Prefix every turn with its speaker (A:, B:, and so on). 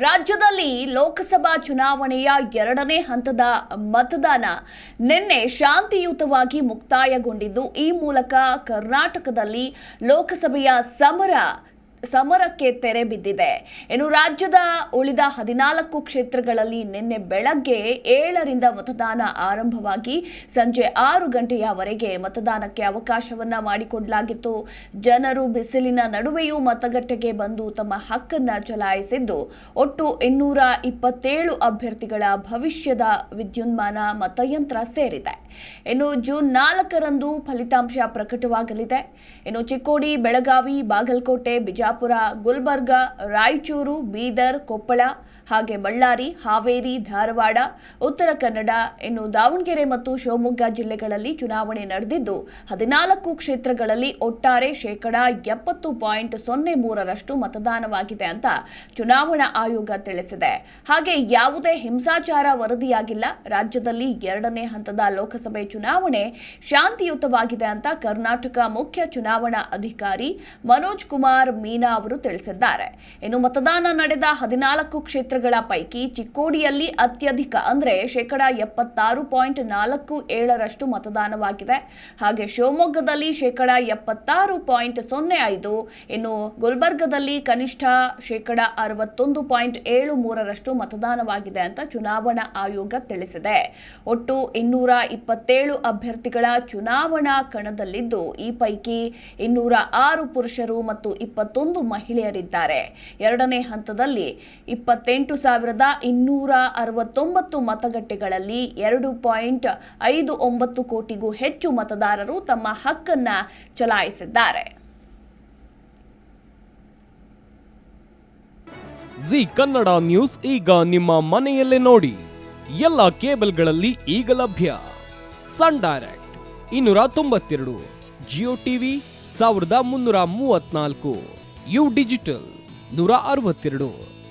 A: ರಾಜ್ಯದಲ್ಲಿ ಲೋಕಸಭಾ ಚುನಾವಣೆಯ ಎರಡನೇ ಹಂತದ ಮತದಾನ ನಿನ್ನೆ ಶಾಂತಿಯುತವಾಗಿ ಮುಕ್ತಾಯಗೊಂಡಿದ್ದು ಈ ಮೂಲಕ ಕರ್ನಾಟಕದಲ್ಲಿ ಲೋಕಸಭೆಯ ಸಮರ ಸಮರಕ್ಕೆ ತೆರೆ ಬಿದ್ದಿದೆ. ಇನ್ನು ರಾಜ್ಯದ ಉಳಿದ ಹದಿನಾಲ್ಕು ಕ್ಷೇತ್ರಗಳಲ್ಲಿ ನಿನ್ನೆ ಬೆಳಗ್ಗೆ ಏಳರಿಂದ ಮತದಾನ ಆರಂಭವಾಗಿ ಸಂಜೆ ಆರು ಗಂಟೆಯವರೆಗೆ ಮತದಾನಕ್ಕೆ ಅವಕಾಶವನ್ನ ಮಾಡಿಕೊಡಲಾಗಿತ್ತು. ಜನರು ಬಿಸಿಲಿನ ನಡುವೆಯೂ ಮತಗಟ್ಟೆಗೆ ಬಂದು ತಮ್ಮ ಹಕ್ಕನ್ನ ಚಲಾಯಿಸಿದ್ದು. ಒಟ್ಟು ಇನ್ನೂರ ಇಪ್ಪತ್ತೇಳು ಅಭ್ಯರ್ಥಿಗಳ ಭವಿಷ್ಯದ ವಿದ್ಯುನ್ಮಾನ ಮತಯಂತ್ರ ಸೇರಿದೆ. ಇನ್ನು ಜೂನ್ ನಾಲ್ಕರಂದು ಫಲಿತಾಂಶ ಪ್ರಕಟವಾಗಲಿದೆ. ಇನ್ನು ಚಿಕ್ಕೋಡಿ, ಬೆಳಗಾವಿ, ಬಾಗಲಕೋಟೆ, ಬಿಜಾಪುರ ಗುಲ್ಬರ್ಗ ರಾಯಚೂರು ಬೀದರ್ ಕೊಪ್ಪಳ ಹಾಗೆ ಬಳ್ಳಾರಿ, ಹಾವೇರಿ, ಧಾರವಾಡ, ಉತ್ತರ ಕನ್ನಡ ಇನ್ನು ದಾವಣಗೆರೆ ಮತ್ತು ಶಿವಮೊಗ್ಗ ಜಿಲ್ಲೆಗಳಲ್ಲಿ ಚುನಾವಣೆ ನಡೆದಿದ್ದು, ಹದಿನಾಲ್ಕು ಕ್ಷೇತ್ರಗಳಲ್ಲಿ ಒಟ್ಟಾರೆ ಶೇಕಡಾ ಎಪ್ಪತ್ತು ಪಾಯಿಂಟ್ ಸೊನ್ನೆ ಮೂರರಷ್ಟು ಮತದಾನವಾಗಿದೆ ಅಂತ ಚುನಾವಣಾ ಆಯೋಗ ತಿಳಿಸಿದೆ. ಹಾಗೆ ಯಾವುದೇ ಹಿಂಸಾಚಾರ ವರದಿಯಾಗಿಲ್ಲ. ರಾಜ್ಯದಲ್ಲಿ ಎರಡನೇ ಹಂತದ ಲೋಕಸಭೆ ಚುನಾವಣೆ ಶಾಂತಿಯುತವಾಗಿದೆ ಅಂತ ಕರ್ನಾಟಕ ಮುಖ್ಯ ಚುನಾವಣಾ ಅಧಿಕಾರಿ ಮನೋಜ್ ಕುಮಾರ್ ಮೀನಾ ಅವರು ತಿಳಿಸಿದ್ದಾರೆ. ಇನ್ನು ಮತದಾನ ನಡೆದ ಹದಿನಾಲ್ಕು ಕ್ಷೇತ್ರಗಳ ಪೈಕಿ ಚಿಕ್ಕೋಡಿಯಲ್ಲಿ ಅತ್ಯಧಿಕ, ಅಂದ್ರೆ ಶೇಕಡ ಎಪ್ಪತ್ತಾರು ಪಾಯಿಂಟ್ ನಾಲ್ಕು ಏಳರಷ್ಟು ಮತದಾನವಾಗಿದೆ. ಹಾಗೆ ಶಿವಮೊಗ್ಗದಲ್ಲಿ ಶೇಕಡ ಎಪ್ಪತ್ತಾರು ಪಾಯಿಂಟ್ ಸೊನ್ನೆ ಐದು, ಇನ್ನು ಗುಲ್ಬರ್ಗದಲ್ಲಿ ಕನಿಷ್ಠ ಶೇಕಡ ಅರವತ್ತೊಂದು ಪಾಯಿಂಟ್ ಏಳು ಮೂರರಷ್ಟು ಮತದಾನವಾಗಿದೆ ಅಂತ ಚುನಾವಣಾ ಆಯೋಗ ತಿಳಿಸಿದೆ. ಒಟ್ಟು ಇನ್ನೂರ ಇಪ್ಪತ್ತೇಳು ಅಭ್ಯರ್ಥಿಗಳ ಚುನಾವಣಾ ಕಣದಲ್ಲಿದ್ದು, ಈ ಪೈಕಿ ಇನ್ನೂರ ಆರು ಪುರುಷರು ಮತ್ತು ಇಪ್ಪತ್ತೊಂದು ಮಹಿಳೆಯರಿದ್ದಾರೆ. ಎರಡನೇ ಹಂತದಲ್ಲಿ ಇಪ್ಪತ್ತೆಂಟು ಸಾವಿರದ ಇನ್ನೂರ ಅರವತ್ತೊಂಬತ್ತು ಮತಗಟ್ಟೆಗಳಲ್ಲಿ ಎರಡು ಪಾಯಿಂಟ್ ಐದು ಒಂಬತ್ತು ಕೋಟಿಗೂ ಹೆಚ್ಚು ಮತದಾರರು ತಮ್ಮ ಹಕ್ಕನ್ನ ಚಲಾಯಿಸಿದ್ದಾರೆ.
B: ಜಿ ಕನ್ನಡ ನ್ಯೂಸ್ ಈಗ ನಿಮ್ಮ ಮನೆಯಲ್ಲೇ ನೋಡಿ. ಎಲ್ಲ ಕೇಬಲ್ಗಳಲ್ಲಿ ಈಗ ಲಭ್ಯ. ಸನ್ ಡೈರೆಕ್ಟ್ ಇನ್ನೂರ ತೊಂಬತ್ತೆರಡು, ಜಿಯೋ ಟಿವಿ ಸಾವಿರದ ಮುನ್ನೂರ ಮೂವತ್ನಾಲ್ಕು ಯು ಡಿಜಿಟಲ್ ನೂರ ಅರವತ್ತೆರಡು.